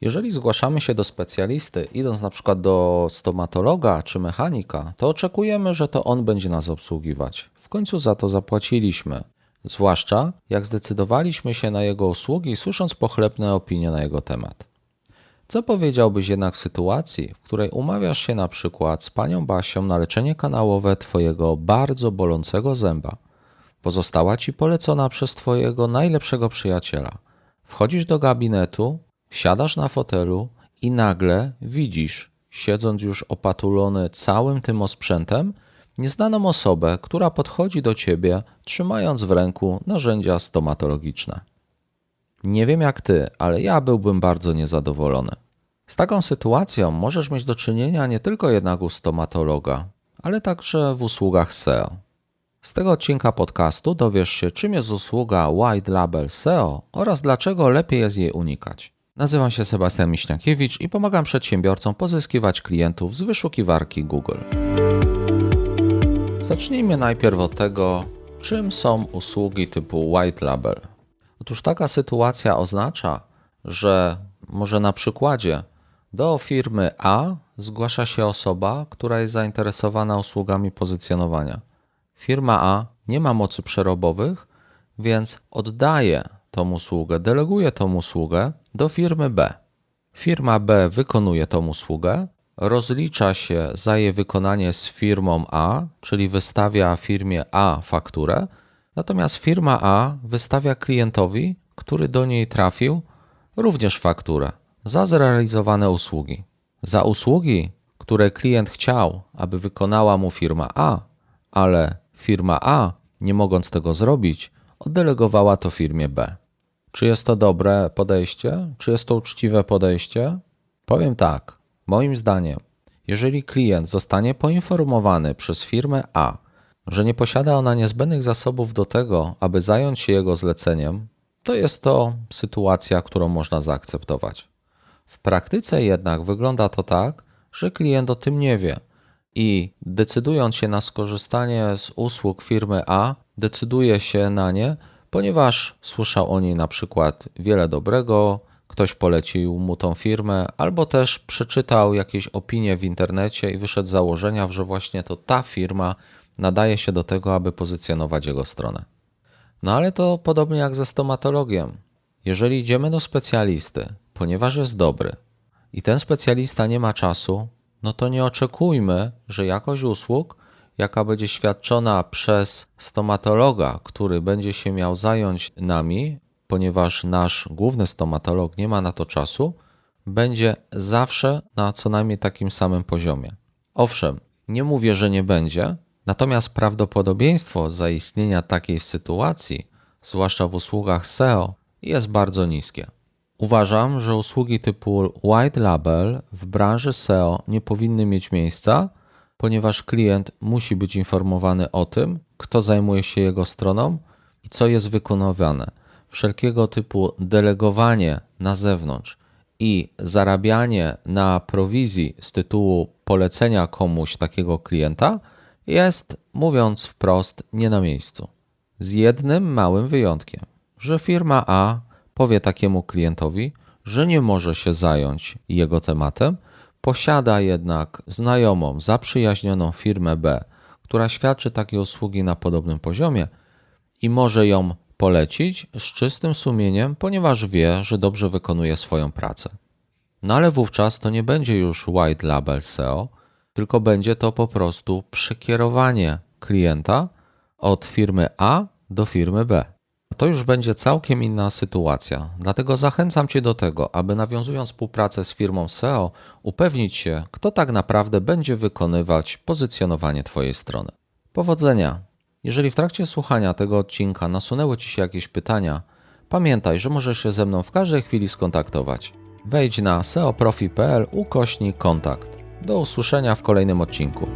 Jeżeli zgłaszamy się do specjalisty, idąc na przykład do stomatologa czy mechanika, to oczekujemy, że to on będzie nas obsługiwać. W końcu za to zapłaciliśmy. Zwłaszcza jak zdecydowaliśmy się na jego usługi, słysząc pochlebne opinie na jego temat. Co powiedziałbyś jednak w sytuacji, w której umawiasz się na przykład z panią Basią na leczenie kanałowe twojego bardzo bolącego zęba? Pozostała ci polecona przez twojego najlepszego przyjaciela. Wchodzisz do gabinetu, siadasz na fotelu i nagle widzisz, siedząc już opatulony całym tym osprzętem, nieznaną osobę, która podchodzi do ciebie, trzymając w ręku narzędzia stomatologiczne. Nie wiem jak ty, ale ja byłbym bardzo niezadowolony. Z taką sytuacją możesz mieć do czynienia nie tylko jednak u stomatologa, ale także w usługach SEO. Z tego odcinka podcastu dowiesz się, czym jest usługa White Label SEO oraz dlaczego lepiej jest jej unikać. Nazywam się Sebastian Miśniakiewicz i pomagam przedsiębiorcom pozyskiwać klientów z wyszukiwarki Google. Zacznijmy najpierw od tego, czym są usługi typu White Label. Otóż taka sytuacja oznacza, że może na przykładzie do firmy A zgłasza się osoba, która jest zainteresowana usługami pozycjonowania. Firma A nie ma mocy przerobowych, więc oddaje tą usługę, deleguje tą usługę do firmy B. Firma B wykonuje tą usługę, rozlicza się za jej wykonanie z firmą A, czyli wystawia firmie A fakturę, natomiast firma A wystawia klientowi, który do niej trafił, również fakturę za zrealizowane usługi. Za usługi, które klient chciał, aby wykonała mu firma A, ale firma A, nie mogąc tego zrobić, oddelegowała to firmie B. Czy jest to dobre podejście? Czy jest to uczciwe podejście? Powiem tak. Moim zdaniem, jeżeli klient zostanie poinformowany przez firmę A, że nie posiada ona niezbędnych zasobów do tego, aby zająć się jego zleceniem, to jest to sytuacja, którą można zaakceptować. W praktyce jednak wygląda to tak, że klient o tym nie wie i decydując się na skorzystanie z usług firmy A, decyduje się na nie, ponieważ słyszał o niej na przykład wiele dobrego, ktoś polecił mu tą firmę, albo też przeczytał jakieś opinie w internecie i wyszedł z założenia, że właśnie to ta firma nadaje się do tego, aby pozycjonować jego stronę. No ale to podobnie jak ze stomatologiem. Jeżeli idziemy do specjalisty, ponieważ jest dobry i ten specjalista nie ma czasu, no to nie oczekujmy, że jakość usług, jaka będzie świadczona przez stomatologa, który będzie się miał zająć nami, ponieważ nasz główny stomatolog nie ma na to czasu, będzie zawsze na co najmniej takim samym poziomie. Owszem, nie mówię, że nie będzie, natomiast prawdopodobieństwo zaistnienia takiej sytuacji, zwłaszcza w usługach SEO, jest bardzo niskie. Uważam, że usługi typu White Label w branży SEO nie powinny mieć miejsca, ponieważ klient musi być informowany o tym, kto zajmuje się jego stroną i co jest wykonywane. Wszelkiego typu delegowanie na zewnątrz i zarabianie na prowizji z tytułu polecenia komuś takiego klienta jest, mówiąc wprost, nie na miejscu. Z jednym małym wyjątkiem, że firma A powie takiemu klientowi, że nie może się zająć jego tematem, posiada jednak znajomą, zaprzyjaźnioną firmę B, która świadczy takie usługi na podobnym poziomie i może ją polecić z czystym sumieniem, ponieważ wie, że dobrze wykonuje swoją pracę. No ale wówczas to nie będzie już white label SEO, tylko będzie to po prostu przekierowanie klienta od firmy A do firmy B. To już będzie całkiem inna sytuacja, dlatego zachęcam Cię do tego, aby nawiązując współpracę z firmą SEO, upewnić się, kto tak naprawdę będzie wykonywać pozycjonowanie Twojej strony. Powodzenia! Jeżeli w trakcie słuchania tego odcinka nasunęły Ci się jakieś pytania, pamiętaj, że możesz się ze mną w każdej chwili skontaktować. Wejdź na seoprofi.pl ukośnik kontakt. Do usłyszenia w kolejnym odcinku.